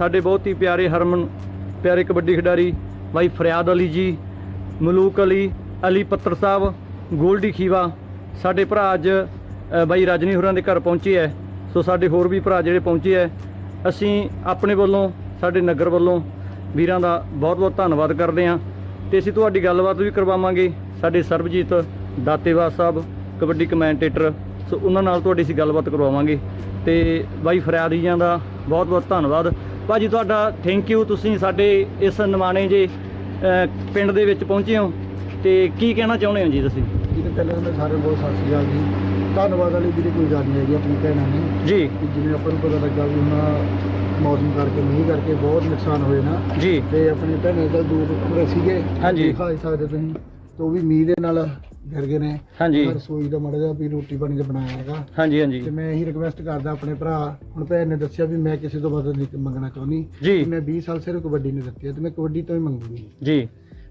ਸਾਡੇ ਬਹੁਤ ਹੀ ਪਿਆਰੇ ਹਰਮਨ, ਪਿਆਰੇ ਕਬੱਡੀ ਖਿਡਾਰੀ ਬਾਈ ਫਰਿਆਦ ਅਲੀ ਜੀ, ਮਲੂਕ ਅਲੀ ਅਲੀ ਪੱਤਰ ਸਾਹਿਬ, ਗੋਲਡੀ ਖੀਵਾ, ਸਾਡੇ ਭਰਾ ਅੱਜ ਬਾਈ ਰਜਨੀ ਹੋਰਾਂ ਦੇ ਘਰ ਪਹੁੰਚੇ ਹੈ ਸੋ ਸਾਡੇ ਹੋਰ ਵੀ ਭਰਾ ਜਿਹੜੇ ਪਹੁੰਚੇ ਹੈ ਅਸੀਂ ਆਪਣੇ ਵੱਲੋਂ, ਸਾਡੇ ਨਗਰ ਵੱਲੋਂ ਵੀਰਾਂ ਦਾ ਬਹੁਤ ਬਹੁਤ ਧੰਨਵਾਦ ਕਰਦੇ ਹਾਂ ਤੇ ਅਸੀਂ ਤੁਹਾਡੀ ਗੱਲਬਾਤ ਵੀ ਕਰਵਾਵਾਂਗੇ, ਸਾਡੇ ਸਰਬਜੀਤ ਦਾਤੇਵਾ ਸਾਹਿਬ, ਕਬੱਡੀ ਕਮੈਂਟੇਟਰ। ਸੋ ਉਹਨਾਂ ਨਾਲ ਤੁਹਾਡੀ ਅਸੀਂ ਗੱਲਬਾਤ ਕਰਵਾਵਾਂਗੇ। ਤੇ ਬਾਈ ਫਰਿਆਦੀਆਂ ਦਾ ਬਹੁਤ ਬਹੁਤ ਧੰਨਵਾਦ। ਭਾਜੀ ਤੁਹਾਡਾ ਥੈਂਕ ਯੂ ਤੁਸੀਂ ਸਾਡੇ ਇਸ ਨਿਮਾਣੇ ਜੇ ਪਿੰਡ ਦੇ ਵਿੱਚ ਪਹੁੰਚੇ ਹੋ ਤੇ ਕੀ ਕਹਿਣਾ ਚਾਹੁੰਦੇ ਹੋ ਜੀ ਤੁਸੀਂ? ਜੀ ਤੇ ਪਹਿਲਾਂ ਮੈਂ ਸਾਰਿਆਂ ਨੂੰ ਬਹੁਤ ਸਤਿ ਸ਼੍ਰੀ ਅਕਾਲ ਜੀ। ਧੰਨਵਾਦ ਵਾਲੀ ਵੀਰੇ ਕੋਈ ਗੱਲ ਨਹੀਂ ਹੈਗੀ ਆਪਣੀ ਭੈਣਾਂ ਨੇ। ਜੀ। ਜਿਵੇਂ ਆਪਾਂ ਨੂੰ ਪਤਾ ਲੱਗਾ ਵੀ ਹੁਣ ਮੌਸਮ ਕਰਕੇ ਮੀਂਹ ਕਰਕੇ ਬਹੁਤ ਨੁਕਸਾਨ ਹੋਏ ਨਾ। ਜੀ। ਤੇ ਆਪਣੇ ਭੈਣਾਂ ਦਾ ਦੂਰ ਸੀਗੇ। ਹਾਂਜੀ। ਦਿਖਾ ਸਕਦੇ ਤੁਸੀਂ। ਤੇ ਵੀ ਮੀਂਹ ਦੇ ਨਾਲ ਗਿਰ ਗਏ ਨੇ। ਹਾਂਜੀ। ਰਸੋਈ ਦਾ ਮੜਾ ਜਿਹਾ ਵੀ ਰੋਟੀ ਪਾਣੀ ਦਾ ਬਣਾਇਆ ਹੈਗਾ। ਹਾਂਜੀ ਹਾਂਜੀ। ਤੇ ਮੈਂ ਇਹੀ ਰਿਕਵੈਸਟ ਕਰਦਾ ਆਪਣੇ ਭਰਾ ਹੁਣ ਭੈਣ ਨੇ ਦੱਸਿਆ ਵੀ ਮੈਂ ਕਿਸੇ ਤੋਂ ਮਦਦ ਨਹੀਂ ਮੰਗਣਾ ਚਾਹੁੰਦੀ। ਜੀ। ਮੈਂ 20 ਸਾਲ ਸਿਰਫ ਕਬੱਡੀ ਨਹੀਂ ਦਿੱਤੀ ਹੈ ਤੇ ਮੈਂ ਕਬੱਡੀ ਤੋਂ ਹੀ ਮੰਗੂਗੀ। ਜੀ।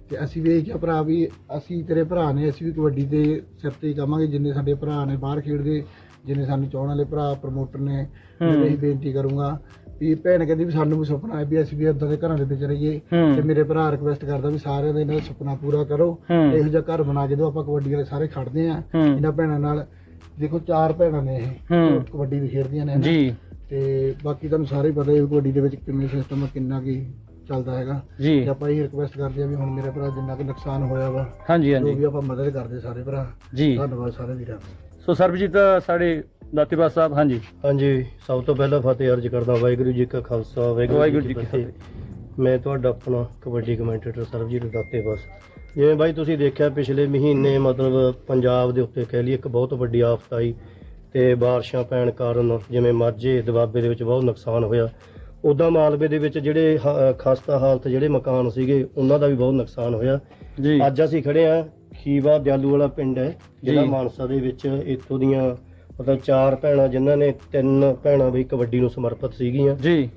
ਤੇ ਅਸੀਂ ਵੀ ਇਹ ਕਿਹਾ ਭਰਾ ਵੀ ਅਸੀਂ ਤੇਰੇ ਭਰਾ ਨੇ ਅਸੀਂ ਵੀ ਕਬੱਡੀ ਦੇ ਸਿਰ ਤੇ ਹੀ ਕਵਾਂਗੇ ਜਿੰਨੇ ਸਾਡੇ ਭਰਾ ਨੇ ਬਾਹਰ ਖੇਡਦੇ। ਜਿੰਨੇ ਸਾਨੂੰ ਚਾਹਣ ਵਾਲੇ ਭਰਾ ਪ੍ਰਮੋਟਰ ਨੇ ਮੈਂ। ਇਹੀ ਬੇਨਤੀ ਕਰੂੰਗਾ ਵੀ ਭੈਣ ਕਹਿੰਦੀ ਵੀ ਸਾਨੂੰ ਵੀ ਸੁਪਨਾ ਹੈ ਵੀ ਅਸੀਂ ਵੀ ਇਦਾਂ ਦੇ ਘਰਾਂ ਦੇ ਵਿੱਚ ਰਹੀਏ। ਤੇ ਮੇਰੇ ਭਰਾ ਰਿਕਵੈਸਟ ਕਰਦਾ ਵੀ ਸਾਰਿਆਂ ਦਾ ਦਾ ਸੁਪਨਾ ਪੂਰਾ ਕਰੋ। ਇਹੋ ਜਿਹਾ ਘਰ ਬਣਾ ਕੇ ਦਿਓ ਆਪਾਂ ਕਬੱਡੀ ਵਾਲੇ ਸਾਰੇ ਖੜਦੇ ਆ। ਇਹਨਾਂ ਭੈਣਾਂ ਨਾਲ ਦੇਖੋ ਚਾਰ ਭੈਣਾਂ ਨੇ ਇਹ। ਕਬੱਡੀ ਵੀ ਖੇਡਦੀਆਂ ਨੇ। ਜੀ ਤੇ ਬਾਕੀ ਤੁਹਾਨੂੰ ਸਾਰੇ ਪਤਾ ਹੀ ਕਬੱਡੀ ਦੇ ਵਿੱਚ ਕਿੰਨੇ ਸਿਸਟਮ ਕਿੰਨਾ ਕੀ ਚੱਲਦਾ ਹੈਗਾ ਜੀ ਤੇ ਆਪਾਂ ਇਹ ਰਿਕਵੈਸਟ ਕਰਦੇ ਆ ਵੀ ਹੁਣ ਮੇਰੇ ਭਰਾ ਜਿੰਨਾ ਕੁ ਨੁਕਸਾਨ ਹੋਇਆ ਵਾ ਹਾਂਜੀ ਹਾਂਜੀ ਵੀ ਆਪਾਂ ਮਦਦ ਕਰਦੇ ਸਾਰੇ ਭਰਾ ਜੀ ਧੰਨਵਾਦ ਸਾਰੇ ਵੀਰਾਂ ਦਾ ਸੋ ਸਰਬਜੀਤ ਸਾਡੇ ਦਾਤੇਵਾ ਸਾਹਿਬ ਹਾਂਜੀ। ਹਾਂਜੀ ਸਭ ਤੋਂ ਪਹਿਲਾਂ ਫਤਿਹ ਅਰਜ ਕਰਦਾ ਵਾਹਿਗੁਰੂ ਜੀ ਕਾ ਖਾਲਸਾ ਵਾਹਿਗੁਰੂ ਜੀ ਕੀ ਫਤਿਹ। ਮੈਂ ਤੁਹਾਡਾ ਆਪਣਾ ਕਬੱਡੀ ਕਮੈਂਟੇਟਰ ਸਰਬਜੀਤ ਦਾਤੇ ਬਸ ਜਿਵੇਂ ਬਾਈ ਤੁਸੀਂ ਦੇਖਿਆ ਪਿਛਲੇ ਮਹੀਨੇ ਮਤਲਬ ਪੰਜਾਬ ਦੇ ਉੱਤੇ ਕਹਿ ਲਈ ਇੱਕ ਬਹੁਤ ਵੱਡੀ ਆਫਤ ਆਈ ਤੇ ਬਾਰਿਸ਼ਾਂ ਪੈਣ ਕਾਰਨ ਜਿਵੇਂ ਮਾਝੇ ਦਬਾਬੇ ਦੇ ਵਿੱਚ ਬਹੁਤ ਨੁਕਸਾਨ ਹੋਇਆ। ਉਦਾਂ ਮਾਲਵੇ ਦੇ ਵਿੱਚ ਜਿਹੜੇ ਖਸਤਾ ਹਾਲਤ ਜਿਹੜੇ ਮਕਾਨ ਸੀਗੇ ਉਹਨਾਂ ਦਾ ਵੀ ਬਹੁਤ ਨੁਕਸਾਨ ਹੋਇਆ। ਜੀ। ਅੱਜ ਅਸੀਂ ਖੜੇ ਆ ਖੀਵਾ ਦਿਆਲੂ ਵਾਲਾ ਪਿੰਡ ਹੈ ਜਿਹੜਾ। ਮਾਨਸਾ ਦੇ ਵਿੱਚ ਇੱਥੋਂ ਦੀਆਂ ਮਤਲਬ ਚਾਰ ਭੈਣਾਂ ਜਿਨ੍ਹਾਂ ਨੇ ਤਿੰਨ ਭੈਣਾਂ ਵੀ ਕਬੱਡੀ ਨੂੰ ਸਮਰਪਿਤ ਸੀਗੀਆਂ। ਜੀ।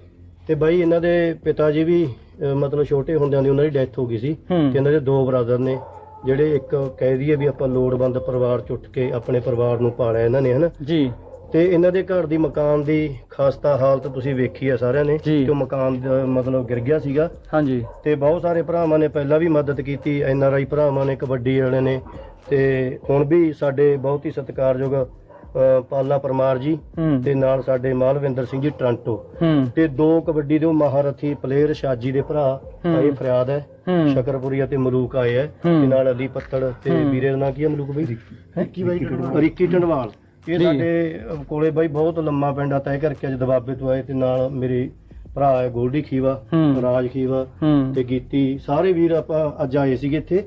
ਤੇ ਬਾਈ ਇਹਨਾਂ ਦੇ ਪਿਤਾ ਜੀ ਵੀ ਅਹ, ਮਤਲਬ ਛੋਟੇ ਹੁੰਦਿਆਂ ਦੀ ਉਹਨਾਂ ਦੀ ਡੈਥ ਹੋ ਗਈ ਸੀ। ਹੂੰ। ਤੇ ਇਹਨਾਂ ਦੇ ਦੋ ਬ੍ਰਦਰ ਨੇ ਜਿਹੜੇ ਇੱਕ ਕਹਿ ਦਈਏ ਵੀ ਆਪਾਂ ਲੋੜਵੰਦ ਪਰਿਵਾਰ ਚ ਉੱਠ ਕੇ ਆਪਣੇ ਪਰਿਵਾਰ ਨੂੰ ਪਾਲਿਆ ਇਹਨਾਂ ਨੇ ਹਨਾ? ਜੀ। ਤੇ ਇਹਨਾਂ ਦੇ ਘਰ ਦੀ ਮਕਾਨ ਦੀ ਖਾਸਤਾ ਹਾਲਤ ਤੁਸੀਂ ਵੇਖੀ ਆ ਸਾਰਿਆਂ ਨੇ ਜੀ। ਕਿ ਉਹ ਮਕਾਨ ਮਤਲਬ ਗਿਰ ਗਿਆ ਸੀਗਾ ਹਾਂਜੀ ਤੇ ਬਹੁਤ ਸਾਰੇ ਭਰਾਵਾਂ ਨੇ ਪਹਿਲਾਂ ਵੀ ਮਦਦ ਕੀਤੀ ਐਨ ਆਰ ਆਈ ਭਰਾਵਾਂ ਨੇ ਕਬੱਡੀ ਵਾਲੇ ਨੇ ਤੇ ਹੁਣ ਵੀ ਸਾਡੇ ਬਹੁਤ ਹੀ ਸਤਿਕਾਰਯੋਗ ਅ, ਪਾਲਾ ਪਰਮਾਰ ਜੀ ਹੂੰ ਤੇ ਨਾਲ ਸਾਡੇ ਮਾਲਵਿੰਦਰ ਸਿੰਘ ਜੀ ਟ੍ਰਾਂਟੋ ਹੂੰ ਤੇ ਦੋ ਕਬੱਡੀ ਦੇ ਉਹ ਮਹਾਰਥੀ ਪਲੇਅਰ ਸ਼ਾਜੀ ਦੇ ਭਰਾ ਹੂੰ। ਇਹ ਫਰਿਆਦ ਹੈ ਹੂੰ ਸ਼ਕਰਪੁਰੀਆ ਤੇ ਮਲੂਕ ਆਏ ਹੈ ਹੂੰ। ਤੇ ਨਾਲ ਅਲੀ ਪੱਤੜ ਤੇ ਹੂੰ। ਵੀਰੇ ਦਾ ਨਾਂ ਕੀ ਹੈ ਮਲੂਕ ਬਈ ਰਿੱਕੀ ਬਾਈ। ਰਿੱਕੀ ਟੰਡਵਾਲ ਇਹ। ਸਾਡੇ ਕੋਲੇ ਬਾਈ ਬਹੁਤ ਲੰਮਾ ਪਿੰਡ ਆ ਤੈਅ ਕਰਕੇ ਅੱਜ ਦਬਾਬੇ ਤੋਂ ਆਏ ਤੇ ਨਾਲ ਮੇਰੇ ਭਰਾ ਹੈ ਗੋਲਡੀ ਖੀਵਾ। ਰਾਜ ਖੀਵਾ ਤੇ ਗੀਤੀ ਸਾਰੇ ਵੀਰ ਆਪਾਂ ਅੱਜ ਆਏ ਸੀਗੇ ਇੱਥੇ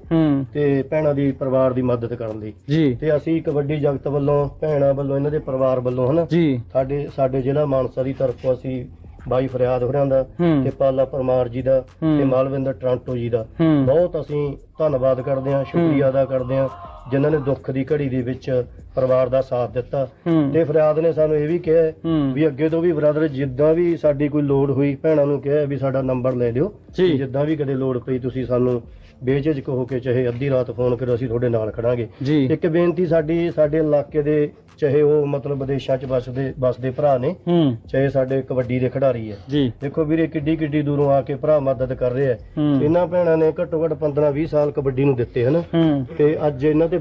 ਤੇ ਭੈਣਾਂ ਦੀ ਪਰਿਵਾਰ ਦੀ ਮਦਦ ਕਰਨ ਲਈ ਤੇ ਅਸੀਂ ਕਬੱਡੀ ਜਗਤ ਵੱਲੋਂ ਭੈਣਾਂ ਵੱਲੋਂ ਇਹਨਾਂ ਦੇ ਪਰਿਵਾਰ ਵੱਲੋਂ ਹਨਾ ਸਾਡੇ ਸਾਡੇ ਜ਼ਿਲ੍ਹਾ ਮਾਨਸਾ ਦੀ ਤਰਫੋਂ ਅਸੀਂ ਬਾਈ ਫਰਿਆਦ ਹੋਰਾਂ ਦਾ ਤੇ ਪਾਲਾ ਪਰਮਾਰ ਜੀ ਦਾ। ਤੇ ਮਾਲਵਿੰਦਰ ਟਰਾਂਟੋ ਜੀ ਦਾ। ਬਹੁਤ ਅਸੀਂ ਧੰਨਵਾਦ ਕਰਦੇ ਹਾਂ ਸ਼ੁਕਰੀਆ ਅਦਾ ਕਰਦੇ ਹਾਂ ਜਿਨ੍ਹਾਂ ਨੇ ਦੁੱਖ ਦੀ ਘੜੀ ਦੇ ਵਿੱਚ ਪਰਿਵਾਰ ਦਾ ਸਾਥ ਦਿੱਤਾ। ਤੇ ਫਰਿਆਦ ਨੇ ਸਾਨੂੰ ਇਹ ਵੀ ਕਿਹਾ ਵੀ ਅੱਗੇ ਤੋਂ ਵੀ ਬ੍ਰਦਰ ਜਿੱਦਾਂ ਵੀ ਸਾਡੀ ਕੋਈ ਲੋੜ ਹੋਈ ਭੈਣਾਂ ਨੂੰ ਕਿਹਾ ਵੀ ਸਾਡਾ ਨੰਬਰ ਲੈ ਲਿਓ। ਜਿੱਦਾਂ ਵੀ ਕਦੇ ਲੋੜ ਪਈ ਤੁਸੀਂ ਸਾਨੂੰ ਬੇਝਿਜਕ ਹੋ ਕੇ ਚਾਹੇ ਅੱਧੀ ਰਾਤ ਫੋਨ ਕਰੋ ਅਸੀਂ ਤੁਹਾਡੇ ਨਾਲ ਖੜਾਂਗੇ। ਜੀ। ਇੱਕ ਬੇਨਤੀ ਸਾਡੀ ਸਾਡੇ ਇਲਾਕੇ ਦੇ ਚਾਹੇ ਉਹ ਮਤਲਬ ਵਿਦੇਸ਼ਾਂ 'ਚ ਵੱਸਦੇ ਵੱਸਦੇ ਭਰਾ ਨੇ ਹੂੰ। ਚਾਹੇ ਸਾਡੇ ਕਬੱਡੀ ਦੇ ਖਿਡਾਰੀ ਹੈ। ਜੀ। ਦੇਖੋ ਵੀਰੇ ਕਿੱਡੀ ਕਿੱਡੀ ਦੂਰੋਂ ਆ ਕੇ ਭਰਾ ਮਦਦ ਕਰ ਰਹੇ ਹੂੰ। ਇਹਨਾਂ ਭੈਣਾਂ ਨੇ ਘੱਟੋ ਘੱਟ 15 20 ਸਾਲ ਕਬੱਡੀ ਨੂੰ ਦਿੱਤੇ ਹਨ। ਹੂੰ। ਤੇ ਅੱਜ ਇਹਨਾਂ ਤੇ